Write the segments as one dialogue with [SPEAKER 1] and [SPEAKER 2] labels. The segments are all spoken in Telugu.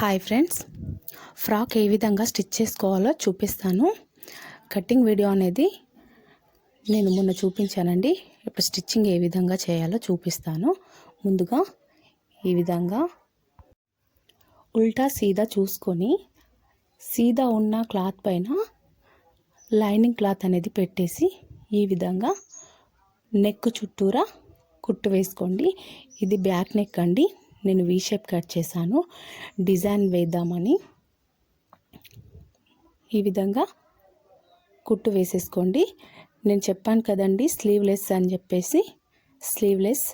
[SPEAKER 1] హాయ్ ఫ్రెండ్స్ ఫ్రాక్ ఏ విధంగా స్టిచ్ చేసుకోవాలో చూపిస్తాను. కటింగ్ వీడియో అనేది నేను మొన్న చూపించానండి. ఇప్పుడు స్టిచ్చింగ్ ఏ విధంగా చేయాలో చూపిస్తాను. ముందుగా ఈ విధంగా ఉల్టా సీదా చూసుకొని సీదా ఉన్న క్లాత్ పైన లైనింగ్ క్లాత్ అనేది పెట్టేసి ఈ విధంగా నెక్ చుట్టూరా కుట్టు వేసుకోండి. ఇది బ్యాక్ నెక్ అండి. నేను వీ షేప్ కట్ చేశాను. డిజైన్ వేద్దామని ఈ విధంగా కుట్టు వేసేసుకోండి. నేను చెప్పాను కదండి స్లీవ్లెస్ అని చెప్పేసి స్లీవ్లెస్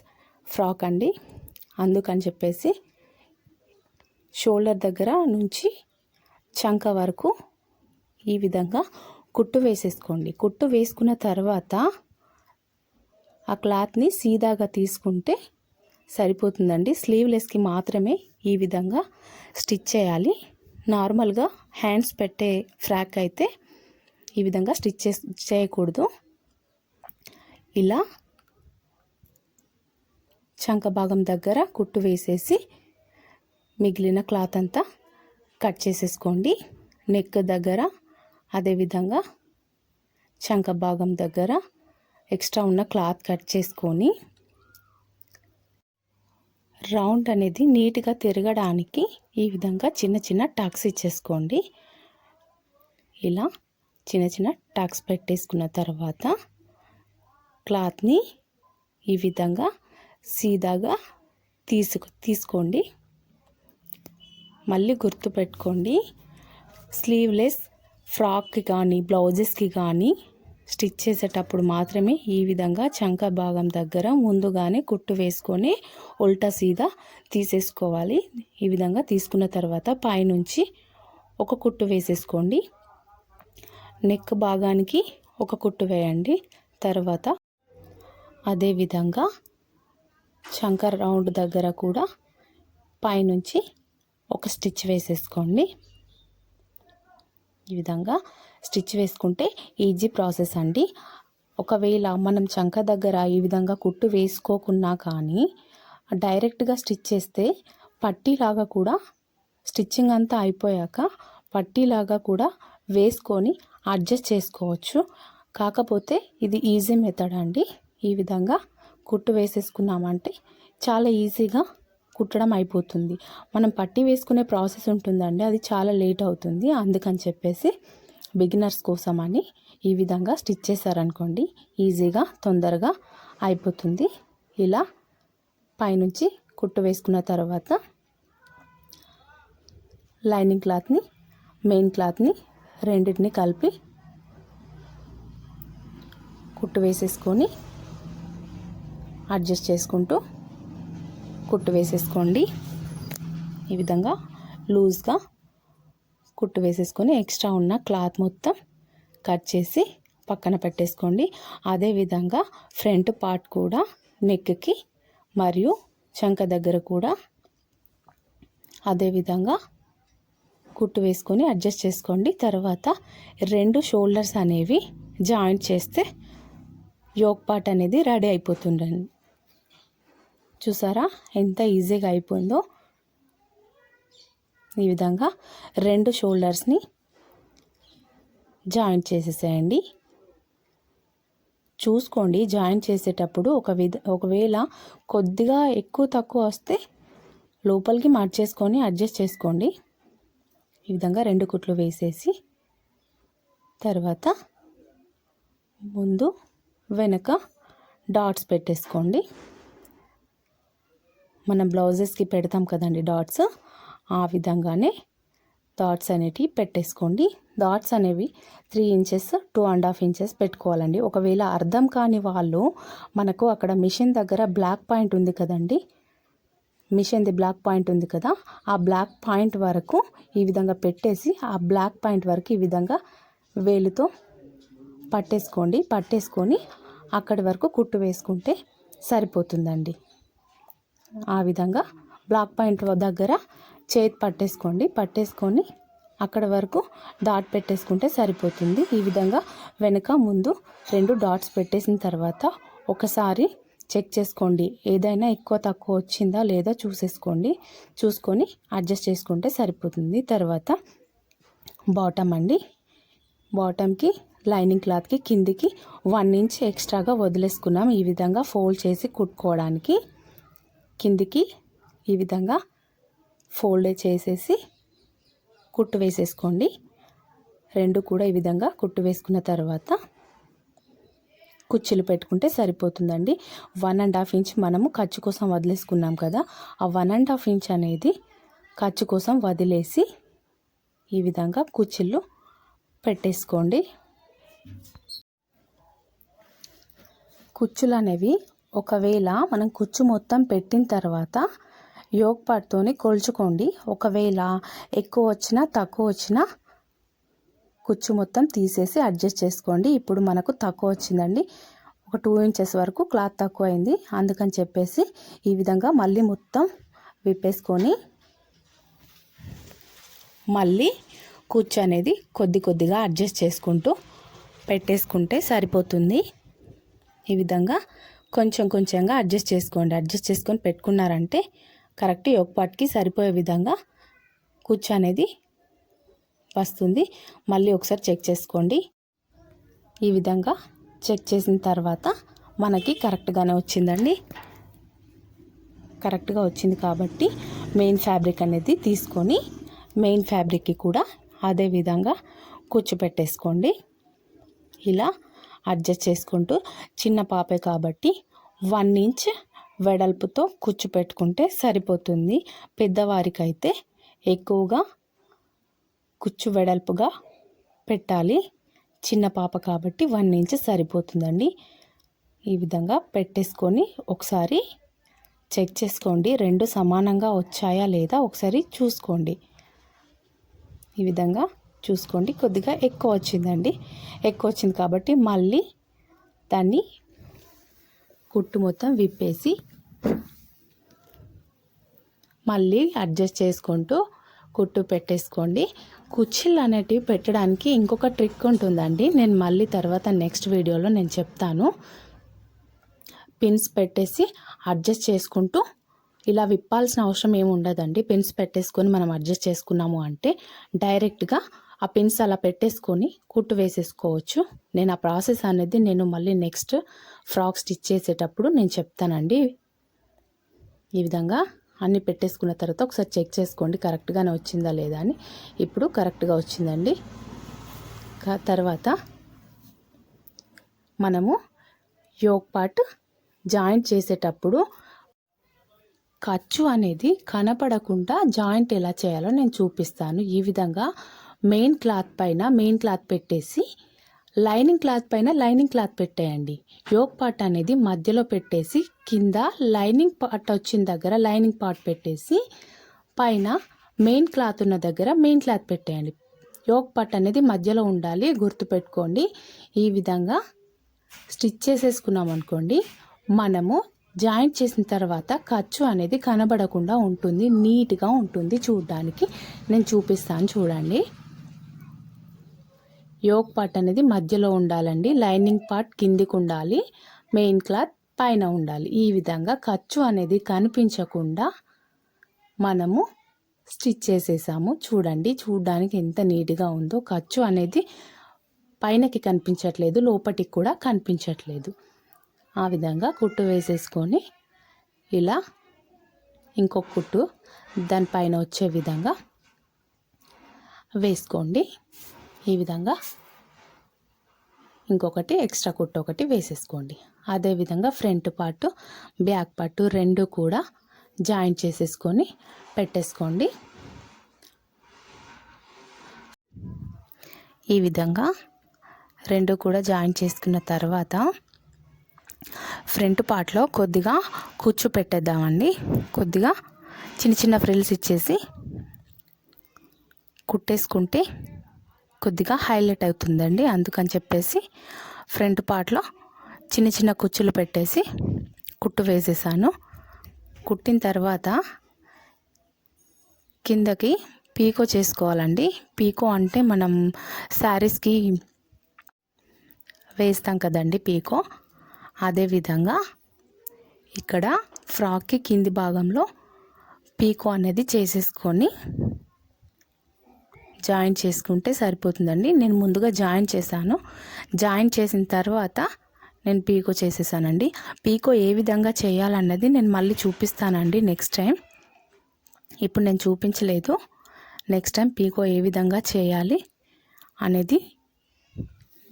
[SPEAKER 1] ఫ్రాక్ అండి. అందుకని చెప్పేసి షోల్డర్ దగ్గర నుంచి చంక వరకు ఈ విధంగా కుట్టు వేసేసుకోండి. కుట్టు వేసుకున్న తర్వాత ఆ క్లాత్ని సీదాగా తీసుకుంటే సరిపోతుందండి. స్లీవ్లెస్కి మాత్రమే ఈ విధంగా స్టిచ్ చేయాలి. నార్మల్గా హ్యాండ్స్ పెట్టే ఫ్రాక్ అయితే ఈ విధంగా స్టిచ్ చే చేయకూడదు. ఇలా చంక భాగం దగ్గర కుట్టు వేసేసి మిగిలిన క్లాత్ అంతా కట్ చేసేసుకోండి. నెక్ దగ్గర అదేవిధంగా చంక భాగం దగ్గర ఎక్స్ట్రా ఉన్న క్లాత్ కట్ చేసుకొని రౌండ్ అనేది నీట్గా తిరగడానికి ఈ విధంగా చిన్న చిన్న టాక్స్ ఇచ్చేసుకోండి. ఇలా చిన్న చిన్న టాక్స్ పెట్టేసుకున్న తర్వాత క్లాత్ని ఈ విధంగా సీదాగా తీసుకు తీసుకోండి. మళ్ళీ గుర్తుపెట్టుకోండి స్లీవ్లెస్ ఫ్రాక్కి కానీ బ్లౌజెస్కి కానీ స్టిచ్ చేసేటప్పుడు మాత్రమే ఈ విధంగా చంక భాగం దగ్గర ముందుగానే కుట్టు వేసుకొని ఉల్టా సీదా తీసేసుకోవాలి. ఈ విధంగా తీసుకున్న తర్వాత పైనుంచి ఒక కుట్టు వేసేసుకోండి. నెక్ భాగానికి ఒక కుట్టు వేయండి. తర్వాత అదేవిధంగా చంక రౌండ్ దగ్గర కూడా పైనుంచి ఒక స్టిచ్ వేసేసుకోండి. ఈ విధంగా స్టిచ్ వేసుకుంటే ఈజీ ప్రాసెస్ అండి. ఒకవేళ మనం చంక దగ్గర ఈ విధంగా కుట్టు వేసుకోకున్నా కానీ డైరెక్ట్గా స్టిచ్ చేస్తే పట్టీలాగా కూడా స్టిచ్చింగ్ అంతా అయిపోయాక పట్టీలాగా కూడా వేసుకొని అడ్జస్ట్ చేసుకోవచ్చు. కాకపోతే ఇది ఈజీ మెథడ్ అండి. ఈ విధంగా కుట్టు వేసేసుకున్నామంటే చాలా ఈజీగా కుట్టడం అయిపోతుంది. మనం పట్టి వేసుకునే ప్రాసెస్ ఉంటుందండి. అది చాలా లేట్ అవుతుంది. అందుకని చెప్పేసి బిగినర్స్ కోసం అని ఈ విధంగా స్టిచ్ చేశారనుకోండి ఈజీగా తొందరగా అయిపోతుంది. ఇలా పైనుంచి కుట్టు వేసుకున్న తర్వాత లైనింగ్ క్లాత్ని మెయిన్ క్లాత్ని రెండింటిని కలిపి కుట్టు వేసేసుకొని అడ్జస్ట్ చేసుకుంటూ కుట్టు వేసేసుకోండి. ఈ విధంగా లూజ్గా కుట్టు వేసేసుకొని ఎక్స్ట్రా ఉన్న క్లాత్ మొత్తం కట్ చేసి పక్కన పెట్టేసుకోండి. అదేవిధంగా ఫ్రంట్ పార్ట్ కూడా నెక్కి మరియు చంక దగ్గర కూడా అదేవిధంగా కుట్టు వేసుకొని అడ్జస్ట్ చేసుకోండి. తర్వాత రెండు షోల్డర్స్ అనేవి జాయింట్ చేస్తే యోక్ పార్ట్ అనేది రెడీ అయిపోతుండండి. చూసారా? ఎంత ఈజీగా అయిపోయిందో. ఈ విధంగా రెండు షోల్డర్స్ని జాయింట్ చేసేసేయండి. చూసుకోండి జాయింట్ చేసేటప్పుడు ఒక విధ ఒకవేళ కొద్దిగా ఎక్కువ తక్కువ వస్తే లోపలికి మార్చేసుకొని అడ్జస్ట్ చేసుకోండి. ఈ విధంగా రెండు కుట్లు వేసేసి తర్వాత ముందు వెనక డాట్స్ పెట్టేసుకోండి. మనం బ్లౌజెస్కి పెడతాం కదండి డాట్స్. ఆ విధంగానే డాట్స్ అనేటివి పెట్టేసుకోండి. డాట్స్ అనేవి three inches two and half inches పెట్టుకోవాలండి. ఒకవేళ అర్థం కాని వాళ్ళు మనకు అక్కడ మిషన్ దగ్గర బ్లాక్ పాయింట్ ఉంది కదండి. మిషన్ది బ్లాక్ పాయింట్ ఉంది కదా. ఆ బ్లాక్ పాయింట్ వరకు ఈ విధంగా పెట్టేసి ఆ బ్లాక్ పాయింట్ వరకు ఈ విధంగా వేలుతో పట్టేసుకోండి. పట్టేసుకొని అక్కడి వరకు కుట్టు వేసుకుంటే సరిపోతుందండి. ఆ విధంగా బ్లాక్ పాయింట్ దగ్గర చేతి పట్టేసుకోండి. పట్టేసుకొని అక్కడ వరకు డాట్ పెట్టేసుకుంటే సరిపోతుంది. ఈ విధంగా వెనుక ముందు రెండు డాట్స్ పెట్టేసిన తర్వాత ఒకసారి చెక్ చేసుకోండి. ఏదైనా ఎక్కువ తక్కువ వచ్చిందా లేదా చూసేసుకోండి. చూసుకొని అడ్జస్ట్ చేసుకుంటే సరిపోతుంది. తర్వాత బాటమ్ అండి. బాటమ్కి లైనింగ్ క్లాత్కి కిందికి వన్ ఇంచ్ ఎక్స్ట్రాగా వదిలేసుకున్నాం. ఈ విధంగా ఫోల్డ్ చేసి కుట్టుకోవడానికి కిందికి ఈ విధంగా ఫోల్డ్ చేసేసి కుట్టు వేసేసుకోండి. రెండు కూడా ఈ విధంగా కుట్టు వేసుకున్న తర్వాత కుచ్చులు పెట్టుకుంటే సరిపోతుందండి. వన్ అండ్ హాఫ్ ఇంచ్ మనము ఖర్చు కోసం వదిలేసుకున్నాం కదా ఆ వన్ అండ్ హాఫ్ ఇంచ్ అనేది ఖర్చు కోసం వదిలేసి ఈ విధంగా కుచ్చిళ్ళు పెట్టేసుకోండి. కుచ్చులు అనేవి ఒకవేళ మనం కుచ్చు మొత్తం పెట్టిన తర్వాత యోగ్ పాటుతోని కొలుచుకోండి. ఒకవేళ ఎక్కువ వచ్చినా తక్కువ వచ్చినా కుచ్చు మొత్తం తీసేసి అడ్జస్ట్ చేసుకోండి. ఇప్పుడు మనకు తక్కువ వచ్చిందండి. ఒక టూ ఇంచెస్ వరకు క్లాత్ తక్కువ అయింది అందుకని చెప్పేసి ఈ విధంగా మళ్ళీ మొత్తం విప్పేసుకొని మళ్ళీ కుచ్చు అనేది కొద్ది కొద్దిగా అడ్జస్ట్ చేసుకుంటూ పెట్టేసుకుంటే సరిపోతుంది. ఈ విధంగా కొంచెం కొంచెంగా అడ్జస్ట్ చేసుకోండి. అడ్జస్ట్ చేసుకొని పెట్టుకున్నారంటే కరెక్ట్ ఒక పాటికి సరిపోయే విధంగా కుచ్చు అనేది వస్తుంది. మళ్ళీ ఒకసారి చెక్ చేసుకోండి. ఈ విధంగా చెక్ చేసిన తర్వాత మనకి కరెక్ట్గానే వచ్చిందండి. కరెక్ట్గా వచ్చింది కాబట్టి మెయిన్ ఫ్యాబ్రిక్ అనేది తీసుకొని మెయిన్ ఫ్యాబ్రిక్కి కూడా అదే విధంగా కూర్చోపెట్టేసుకోండి ఇలా అడ్జస్ట్ చేసుకుంటూ చిన్న పాపే కాబట్టి వన్ ఇంచ్ వెడల్పుతో కూర్చోపెట్టుకుంటే సరిపోతుంది. పెద్దవారికైతే ఎక్కువగా కుచ్చు వెడల్పుగా పెట్టాలి. చిన్న పాప కాబట్టి వన్ ఇంచ్ సరిపోతుందండి. ఈ విధంగా పెట్టేసుకొని ఒకసారి చెక్ చేసుకోండి. రెండు సమానంగా వచ్చాయా లేదా ఒకసారి చూసుకోండి. ఈ విధంగా చూసుకోండి. కొద్దిగా ఎక్కువ వచ్చిందండి. ఎక్కువ వచ్చింది కాబట్టి మళ్ళీ దాన్ని కుట్టు మొత్తం విప్పేసి మళ్ళీ అడ్జస్ట్ చేసుకుంటూ కుట్టు పెట్టేసుకోండి. కుచ్చిళ్ళు అనేటివి పెట్టడానికి ఇంకొక ట్రిక్ ఉంటుందండి. నేను మళ్ళీ తర్వాత నెక్స్ట్ వీడియోలో నేను చెప్తాను. పిన్స్ పెట్టేసి అడ్జస్ట్ చేసుకుంటూ ఇలా విప్పాల్సిన అవసరం ఏమి ఉండదండి. పిన్స్ పెట్టేసుకొని మనం అడ్జస్ట్ చేసుకున్నాము అంటే డైరెక్ట్గా ఆ పిన్స్ అలా పెట్టేసుకొని కుట్టు వేసేసుకోవచ్చు. నేను ఆ ప్రాసెస్ అనేది నేను మళ్ళీ నెక్స్ట్ ఫ్రాక్ స్టిచ్ చేసేటప్పుడు నేను చెప్తానండి. ఈ విధంగా అన్నీ పెట్టేసుకున్న తర్వాత ఒకసారి చెక్ చేసుకోండి కరెక్ట్గానే వచ్చిందా లేదా అని. ఇప్పుడు కరెక్ట్గా వచ్చిందండి. తర్వాత మనము యోగ్ పార్ట్ జాయింట్ చేసేటప్పుడు ఖర్చు అనేది కనపడకుండా జాయింట్ ఎలా చేయాలో నేను చూపిస్తాను. ఈ విధంగా మెయిన్ క్లాత్ పైన మెయిన్ క్లాత్ పెట్టేసి లైనింగ్ క్లాత్ పైన లైనింగ్ క్లాత్ పెట్టేయండి. యోక్ పార్ట్ అనేది మధ్యలో పెట్టేసి కింద లైనింగ్ పార్ట్ వచ్చిన దగ్గర లైనింగ్ పార్ట్ పెట్టేసి పైన మెయిన్ క్లాత్ ఉన్న దగ్గర మెయిన్ క్లాత్ పెట్టేయండి. యోక్ పార్ట్ అనేది మధ్యలో ఉండాలి గుర్తుపెట్టుకోండి. ఈ విధంగా స్టిచ్ చేసేసుకున్నాం అనుకోండి మనము జాయింట్ చేసిన తర్వాత ఖర్చు అనేది కనబడకుండా ఉంటుంది నీట్గా ఉంటుంది చూడడానికి. నేను చూపిస్తాను చూడండి. యోక్ పార్ట్ అనేది మధ్యలో ఉండాలండి. లైనింగ్ పార్ట్ కిందికి ఉండాలి. మెయిన్ క్లాత్ పైన ఉండాలి. ఈ విధంగా ఖర్చు అనేది కనిపించకుండా మనము స్టిచ్ చేసేసాము. చూడండి చూడడానికి ఎంత నీట్గా ఉందో. ఖర్చు అనేది పైనకి కనిపించట్లేదు లోపటికి కూడా కనిపించట్లేదు. ఆ విధంగా కుట్టు వేసేసుకొని ఇలా ఇంకొక కుట్టు దానిపైన వచ్చే విధంగా వేసుకోండి. ఈ విధంగా ఇంకొకటి ఎక్స్ట్రా కుట్టు ఒకటి వేసేసుకోండి. అదేవిధంగా ఫ్రంట్ పార్ట్ బ్యాక్ పార్ట్ రెండు కూడా జాయింట్ చేసేసుకొని పెట్టేసుకోండి. ఈ విధంగా రెండు కూడా జాయిన్ చేసుకున్న తర్వాత ఫ్రంట్ పార్ట్లో కొద్దిగా కూర్చో పెట్టేద్దామండి. కొద్దిగా చిన్న చిన్న ఫ్రిల్స్ ఇచ్చేసి కుట్టేసుకుంటే కొద్దిగా హైలైట్ అవుతుందండి. అందుకని చెప్పేసి ఫ్రంట్ పార్ట్లో చిన్న చిన్న కుచ్చులు పెట్టేసి కుట్టు వేసేసాను. కుట్టిన తర్వాత కిందకి పీకో చేసుకోవాలండి. పీకో అంటే మనం శారీస్కి వేస్తాం కదండి పీకో. అదేవిధంగా ఇక్కడ ఫ్రాక్కి కింది భాగంలో పీకో అనేది చేసేసుకొని జాయిన్ చేసుకుంటే సరిపోతుందండి. నేను ముందుగా జాయిన్ చేశాను. జాయిన్ చేసిన తర్వాత నేను పీకో చేసేసానండి. పీకో ఏ విధంగా చేయాలన్నది నేను మళ్ళీ చూపిస్తానండి నెక్స్ట్ టైం. ఇప్పుడు నేను చూపించలేదు. నెక్స్ట్ టైం పీకో ఏ విధంగా చేయాలి అనేది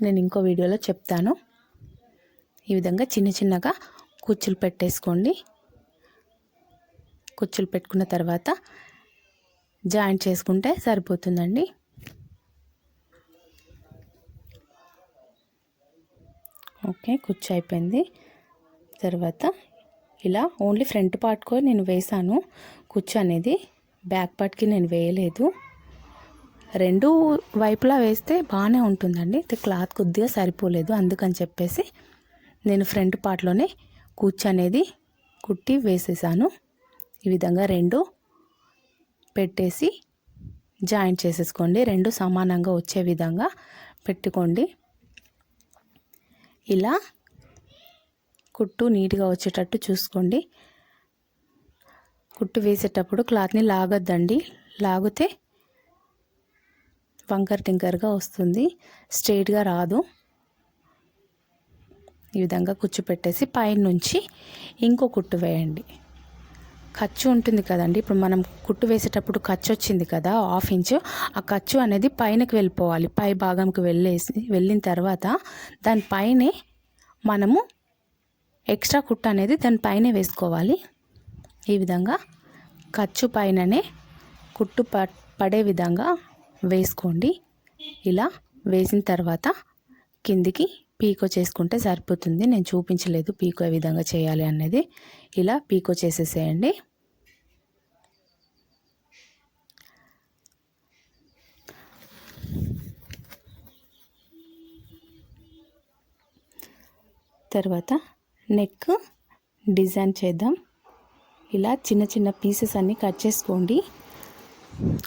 [SPEAKER 1] నేను ఇంకో వీడియోలో చెప్తాను. ఈ విధంగా చిన్న చిన్నగా కుచ్చులు పెట్టేసుకోండి. కుచ్చులు పెట్టుకున్న తర్వాత జాయింట్ చేసుకుంటే సరిపోతుందండి. ఓకే కుచ్చు అయిపోయింది. తర్వాత ఇలా ఓన్లీ ఫ్రంట్ పార్ట్కో నేను వేసాను. కుచ్చు అనేది బ్యాక్ పార్ట్కి నేను వేయలేదు. రెండు వైపులా వేస్తే బాగానే ఉంటుందండి. క్లాత్ కొద్దిగా సరిపోలేదు అందుకని చెప్పేసి నేను ఫ్రంట్ పార్ట్లోనే కుచ్చు అనేది కుట్టి వేసేసాను. ఈ విధంగా రెండు పెట్టేసి జాయింట్ చేసేసుకోండి. రెండు సమానంగా వచ్చే విధంగా పెట్టుకోండి. ఇలా కుట్టు నీట్గా వచ్చేటట్టు చూసుకోండి. కుట్టు వేసేటప్పుడు క్లాత్ని లాగొద్దండి. లాగితే వంకర్ టింకర్గా వస్తుంది. స్ట్రైట్గా రాదు. ఈ విధంగా కుచ్చు పెట్టేసి పైనుంచి ఇంకో కుట్టు వేయండి. ఖర్చు ఉంటుంది కదండి. ఇప్పుడు మనం కుట్టు వేసేటప్పుడు ఖర్చు వచ్చింది కదా హాఫ్ ఇంచు. ఆ ఖర్చు అనేది పైనకి వెళ్ళిపోవాలి. పై భాగంకి వెళ్ళేసి వెళ్ళిన తర్వాత దానిపైనే మనము ఎక్స్ట్రా కుట్టు అనేది దానిపైనే వేసుకోవాలి. ఈ విధంగా ఖర్చు పైననే కుట్టు ప పడే విధంగా వేసుకోండి. ఇలా వేసిన తర్వాత కిందికి పీకో చేసుకుంటే సరిపోతుంది. నేను చూపించలేదు పీకో ఏ విధంగా చేయాలి అనేది ఇలా పీకో చేసేసేయండి. తర్వాత నెక్ డిజైన్ చేద్దాం. ఇలా చిన్న చిన్న పీసెస్ అన్నీ కట్ చేసుకోండి.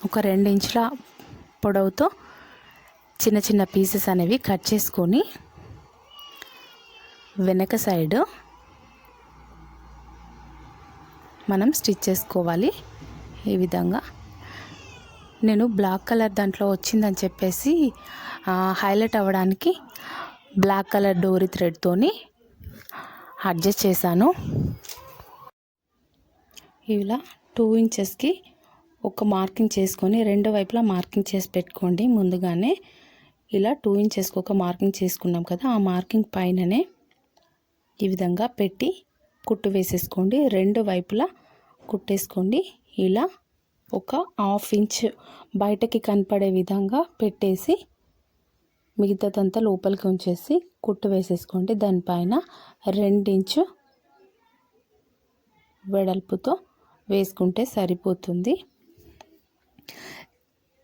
[SPEAKER 1] ఒక రెండు ఇంచుల పొడవుతో చిన్న చిన్న పీసెస్ అనేవి కట్ చేసుకొని వెనక సైడ్ మనం స్టిచ్ చేసుకోవాలి. ఈ విధంగా నేను బ్లాక్ కలర్ దాంట్లో వచ్చిందని చెప్పేసి హైలైట్ అవ్వడానికి బ్లాక్ కలర్ డోరీ థ్రెడ్తోని అడ్జస్ట్ చేశాను. ఇలా టూ ఇంచెస్కి ఒక మార్కింగ్ చేసుకొని రెండు వైపులా మార్కింగ్ చేసి పెట్టుకోండి. ముందుగానే ఇలా టూ ఇంచెస్కి ఒక మార్కింగ్ చేసుకున్నాం కదా ఆ మార్కింగ్ పైననే ఈ విధంగా పెట్టి కుట్టు వేసేసుకోండి. రెండు వైపులా కుట్టేసుకోండి. ఇలా ఒక హాఫ్ ఇంచ్ బయటకి కనపడే విధంగా పెట్టేసి మిగతాదంతా లోపలికి ఉంచేసి కుట్టు వేసేసుకోండి. దానిపైన రెండించు వెడల్పుతో వేసుకుంటే సరిపోతుంది.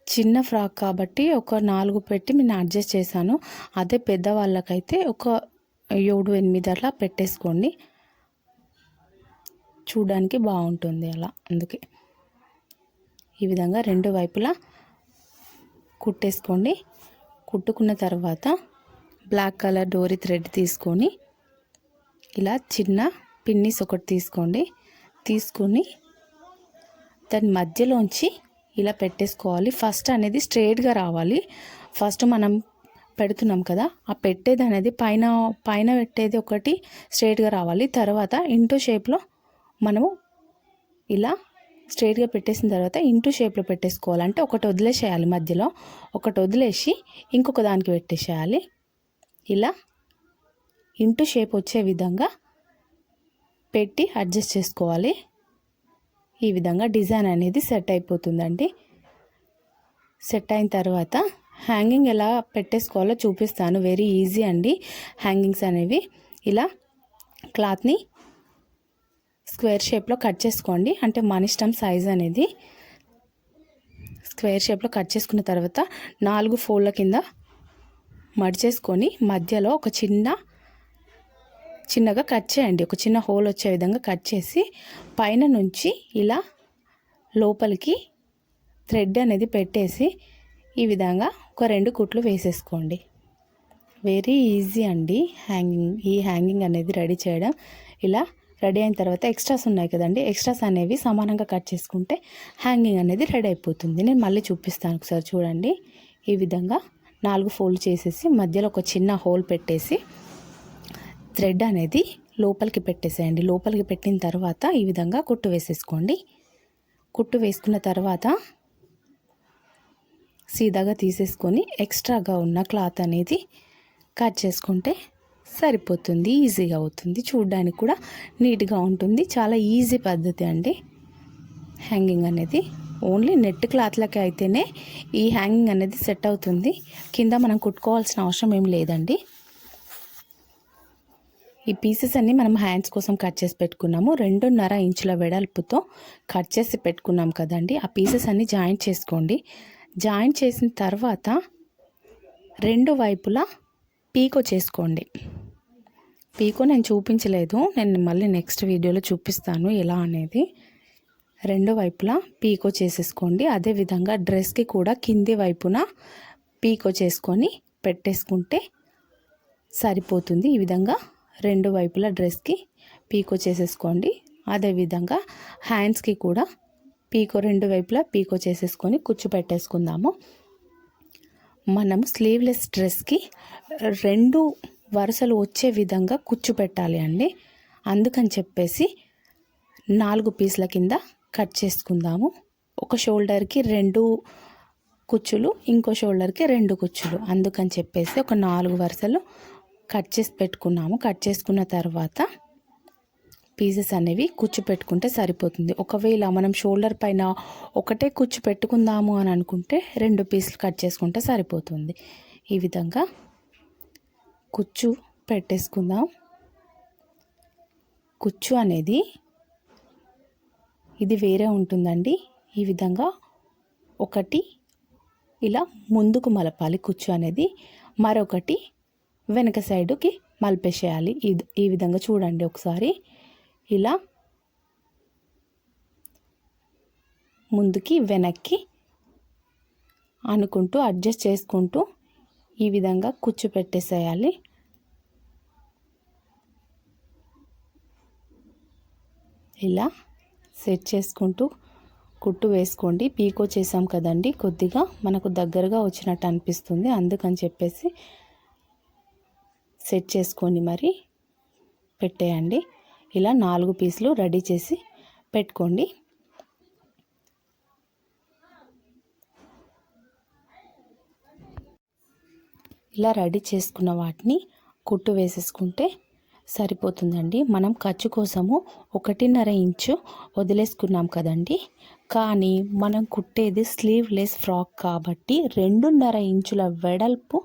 [SPEAKER 1] చిన్న ఫ్రాక్ కాబట్టి ఒక నాలుగు పెట్టి నేను అడ్జస్ట్ చేశాను. అదే పెద్దవాళ్ళకైతే ఒక ఏడు ఎనిమిది అట్లా పెట్టేసుకోండి. చూడడానికి బాగుంటుంది అలా. అందుకే ఈ విధంగా రెండు వైపులా కుట్టేసుకోండి. కుట్టుకున్న తర్వాత బ్లాక్ కలర్ డోరీ థ్రెడ్ తీసుకొని ఇలా చిన్న పిన్నిస్ ఒకటి తీసుకోండి. తీసుకొని దాని మధ్యలోంచి ఇలా పెట్టేసుకోవాలి. ఫస్ట్ అనేది స్ట్రేట్గా రావాలి. ఫస్ట్ మనం పెడుతున్నాం కదా ఆ పెట్టేది అనేది పైన పైన పెట్టేది ఒకటి స్ట్రైట్గా రావాలి. తర్వాత ఇంటూ షేప్లో మనము ఇలా స్ట్రైట్గా పెట్టేసిన తర్వాత ఇంటూ షేప్లో పెట్టేసుకోవాలి. అంటే ఒకటి వదిలేసేయాలి మధ్యలో. ఒకటి వదిలేసి ఇంకొక దానికి పెట్టేసేయాలి. ఇలా ఇంటూ షేప్ వచ్చే విధంగా పెట్టి అడ్జస్ట్ చేసుకోవాలి. ఈ విధంగా డిజైన్ అనేది సెట్ అయిపోతుందండి. సెట్ అయిన తర్వాత హ్యాంగింగ్ ఎలా పెట్టేసుకోవాలో చూపిస్తాను. వెరీ ఈజీ అండి. హ్యాంగింగ్స్ అనేవి ఇలా క్లాత్ని స్క్వేర్ షేప్లో కట్ చేసుకోండి. అంటే మన ఇష్టం సైజ్ అనేది స్క్వేర్ షేప్లో కట్ చేసుకున్న తర్వాత నాలుగు ఫోల్డ్ల కింద మడిచేసుకొని మధ్యలో ఒక చిన్న చిన్నగా కట్ చేయండి. ఒక చిన్న హోల్ వచ్చే విధంగా కట్ చేసి పైన నుంచి ఇలా లోపలికి థ్రెడ్ అనేది పెట్టేసి ఈ విధంగా ఒక రెండు కుట్లు వేసేసుకోండి. వెరీ ఈజీ అండి. హ్యాంగింగ్ ఈ హ్యాంగింగ్ అనేది రెడీ చేయడం. ఇలా రెడీ అయిన తర్వాత ఎక్స్ట్రాస్ ఉన్నాయి కదండి. ఎక్స్ట్రాస్ అనేవి సమానంగా కట్ చేసుకుంటే హ్యాంగింగ్ అనేది రెడీ అయిపోతుంది. నేను మళ్ళీ చూపిస్తాను ఒకసారి చూడండి. ఈ విధంగా నాలుగు ఫోల్డ్ చేసేసి మధ్యలో ఒక చిన్న హోల్ పెట్టేసి థ్రెడ్ అనేది లోపలికి పెట్టేసేయండి. లోపలికి పెట్టిన తర్వాత ఈ విధంగా కుట్టు వేసేసుకోండి. కుట్టు వేసుకున్న తర్వాత సీదాగా తీసేసుకొని ఎక్స్ట్రాగా ఉన్న క్లాత్ అనేది కట్ చేసుకుంటే సరిపోతుంది ఈజీగా అవుతుంది. చూడడానికి కూడా నీట్గా ఉంటుంది. చాలా ఈజీ పద్ధతి అండి. హ్యాంగింగ్ అనేది ఓన్లీ నెట్ క్లాత్లకి అయితేనే ఈ హ్యాంగింగ్ అనేది సెట్ అవుతుంది. కింద మనం కుట్టుకోవాల్సిన అవసరం ఏం లేదండి. ఈ పీసెస్ అన్నీ మనం హ్యాండ్స్ కోసం కట్ చేసి పెట్టుకున్నాము. రెండున్నర ఇంచుల వెడల్పుతో కట్ చేసి పెట్టుకున్నాం కదండి. ఆ పీసెస్ అన్నీ జాయింట్ చేసుకోండి. జాయిన్ చేసిన తర్వాత రెండు వైపులా పీకో చేసుకోండి. పీకో నేను చూపించలేదు. నేను మళ్ళీ నెక్స్ట్ వీడియోలో చూపిస్తాను ఎలా అనేది. రెండు వైపులా పీకో చేసేసుకోండి. అదేవిధంగా డ్రెస్కి కూడా కింది వైపున పీకో చేసుకొని పెట్టేసుకుంటే సరిపోతుంది. ఈ విధంగా రెండు వైపులా డ్రెస్కి పీకో చేసేసుకోండి. అదేవిధంగా హ్యాండ్స్కి కూడా పీకో రెండు వైపులా పీకో చేసేసుకొని కుచ్చు పెట్టేసుకుందాము మనము స్లీవ్లెస్ డ్రెస్కి రెండు వరుసలు వచ్చే విధంగా కుచ్చు పెట్టాలి అండి. అందుకని చెప్పేసి నాలుగు పీసుల కింద కట్ చేసుకుందాము. ఒక షోల్డర్కి రెండు కుచ్చులు ఇంకో షోల్డర్కి రెండు కుచ్చులు. అందుకని చెప్పేసి ఒక నాలుగు వరుసలు కట్ చేసి పెట్టుకున్నాము. కట్ చేసుకున్న తర్వాత పీసెస్ అనేవి కుచ్చు పెట్టుకుంటే సరిపోతుంది. ఒకవేళ మనం షోల్డర్ పైన ఒకటే కుచ్చు పెట్టుకుందాము అని అనుకుంటే రెండు పీసులు కట్ చేసుకుంటే సరిపోతుంది. ఈ విధంగా కుచ్చు పెట్టేసుకుందాం. కుచ్చు అనేది ఇది వేరే ఉంటుందండి. ఈ విధంగా ఒకటి ఇలా ముందుకు మలపాలి. కుచ్చు అనేది మరొకటి వెనక సైడుకి మలిపేసేయాలి. ఈ విధంగా చూడండి ఒకసారి. ఇలా ముందుకి వెనక్కి అనుకుంటూ అడ్జస్ట్ చేసుకుంటూ ఈ విధంగా కుచ్చు పెట్టేసేయాలి ఇలా సెట్ చేసుకుంటూ కుట్టు వేసుకోండి. పీకో చేసాం కదండి కొద్దిగా మనకు దగ్గరగా వచ్చినట్టు అనిపిస్తుంది. అందుకని చెప్పేసి సెట్ చేసుకొని మరి పెట్టేయండి. ఇలా నాలుగు పీసులు రెడీ చేసి పెట్టుకోండి. ఇలా రెడీ చేసుకున్న వాటిని కుట్టు వేసేసుకుంటే సరిపోతుందండి. మనం ఖర్చు కోసము ఒకటిన్నర ఇంచు వదిలేసుకున్నాం కదండి. కానీ మనం కుట్టేది స్లీవ్లెస్ ఫ్రాక్ కాబట్టి రెండున్నర ఇంచుల వెడల్పు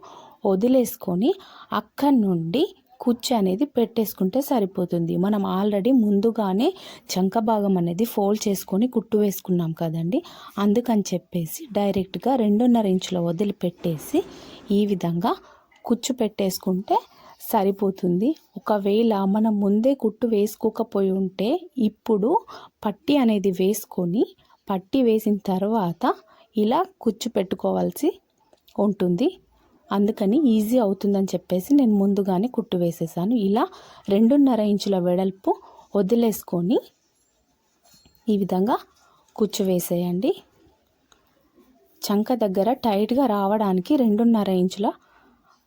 [SPEAKER 1] వదిలేసుకొని అక్కడి నుండి కుచ్చు అనేది పెట్టేసుకుంటే సరిపోతుంది. మనం ఆల్రెడీ ముందుగానే చంక భాగం అనేది ఫోల్డ్ చేసుకొని కుట్టు వేసుకున్నాం కదండి. అందుకని చెప్పేసి డైరెక్ట్గా రెండున్నర ఇంచుల వదిలిపెట్టేసి ఈ విధంగా కుచ్చు పెట్టేసుకుంటే సరిపోతుంది. ఒకవేళ మనం ముందే కుట్టు వేసుకోకపోయి ఉంటే ఇప్పుడు పట్టి అనేది వేసుకొని పట్టి వేసిన తర్వాత ఇలా కుచ్చు పెట్టుకోవాల్సి ఉంటుంది. అందుకని ఈజీ అవుతుందని చెప్పేసి నేను ముందుగానే కుట్టు వేసేసాను. ఇలా రెండున్నర ఇంచుల వెడల్పు వదిలేసుకొని ఈ విధంగా కుచ్చు వేసేయండి చంక దగ్గర టైట్గా రావడానికి రెండున్నర ఇంచుల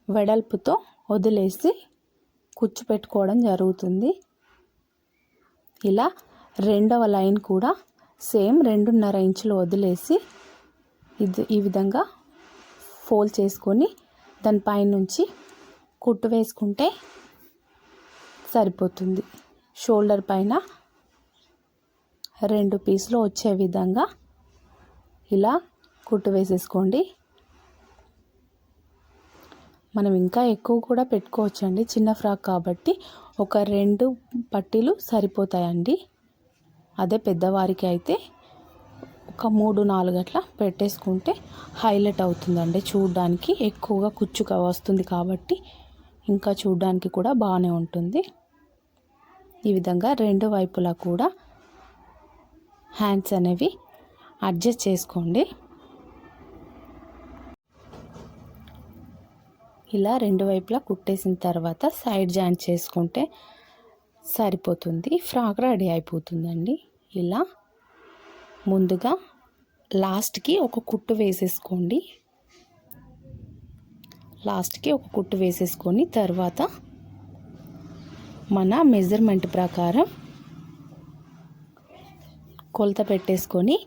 [SPEAKER 1] వెడల్పుతో వదిలేసి కుచ్చు పెట్టుకోవడం జరుగుతుంది. ఇలా రెండవ లైన్ కూడా సేమ్ రెండున్నర ఇంచులు వదిలేసి ఇది ఈ విధంగా ఫోల్డ్ చేసుకొని దానిపైన నుంచి కుట్టు వేసుకుంటే సరిపోతుంది. షోల్డర్ పైన రెండు పీసులు వచ్చే విధంగా ఇలా కుట్టు వేసేసుకోండి. మనం ఇంకా ఎక్కువ కూడా పెట్టుకోవచ్చండి. చిన్న ఫ్రాక్ కాబట్టి ఒక రెండు పట్టీలు సరిపోతాయండి. అదే పెద్దవారికి అయితే ఒక మూడు నాలుగు అట్లా పెట్టేసుకుంటే హైలైట్ అవుతుందండి. చూడడానికి ఎక్కువగా కుచ్చుగా వస్తుంది కాబట్టి ఇంకా చూడడానికి కూడా బాగానే ఉంటుంది. ఈ విధంగా రెండు వైపులా కూడా హ్యాండ్స్ అనేవి అడ్జస్ట్ చేసుకోండి. ఇలా రెండు వైపులా కుట్టేసిన తర్వాత సైడ్ జాయింట్ చేసుకుంటే సరిపోతుంది. ఫ్రాక్ రెడీ అయిపోతుందండి. ఇలా ముందుగా లాస్ట్కి ఒక కుట్టు వేసేసుకోండి. లాస్ట్కి ఒక కుట్టు వేసేసుకొని తర్వాత మన మెజర్మెంట్ ప్రకారం కొలత పెట్టేసుకొని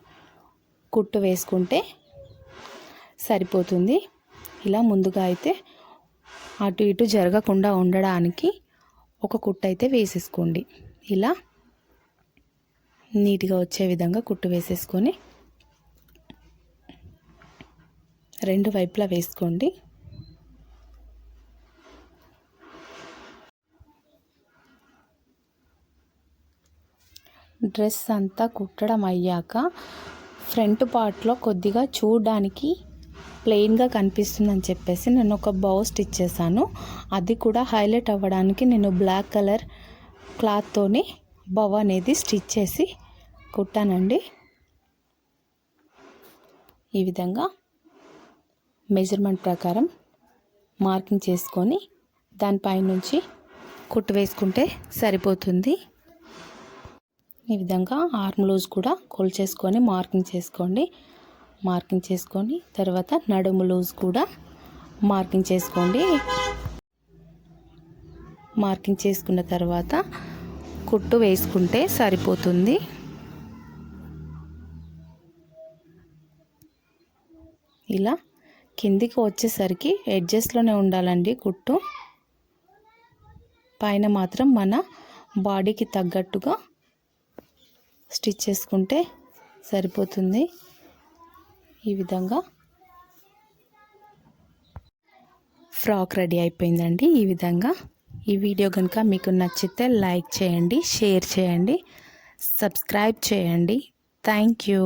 [SPEAKER 1] కుట్టు వేసుకుంటే సరిపోతుంది. ఇలా ముందుగా అయితే అటు ఇటు జరగకుండా ఉండడానికి ఒక కుట్టు అయితే వేసేసుకోండి. ఇలా నీట్గా వచ్చే విధంగా కుట్టు వేసేసుకొని రెండు వైపులా వేసుకోండి. డ్రెస్ అంతా కుట్టడం అయ్యాక ఫ్రంట్ పార్ట్లో కొద్దిగా చూడడానికి ప్లెయిన్గా కనిపిస్తుందని చెప్పేసి నేను ఒక బౌ స్టిచ్ చేశాను. అది కూడా హైలైట్ అవ్వడానికి నేను బ్లాక్ కలర్ క్లాత్తోని బౌ అనేది స్టిచ్ చేసి కుట్టానండి. ఈ విధంగా మెజర్మెంట్ ప్రకారం మార్కింగ్ చేసుకొని దానిపైనుంచి కుట్టు వేసుకుంటే సరిపోతుంది. ఈ విధంగా ఆర్మ్ లూజ్ కూడా కొలిచేసుకొని మార్కింగ్ చేసుకోండి. మార్కింగ్ చేసుకొని తర్వాత నడుము లూజ్ కూడా మార్కింగ్ చేసుకోండి. మార్కింగ్ చేసుకున్న తర్వాత కుట్టు వేసుకుంటే సరిపోతుంది. ఇలా కిందికి వచ్చేసరికి ఎడ్జెస్లోనే ఉండాలండి కుట్టు. పైన మాత్రం మన బాడీకి తగ్గట్టుగా స్టిచ్ చేసుకుంటే సరిపోతుంది. ఈ విధంగా ఫ్రాక్ రెడీ అయిపోయిందండి. ఈ విధంగా ఈ వీడియో కనుక మీకు నచ్చితే లైక్ చేయండి షేర్ చేయండి సబ్స్క్రైబ్ చేయండి. Thank you.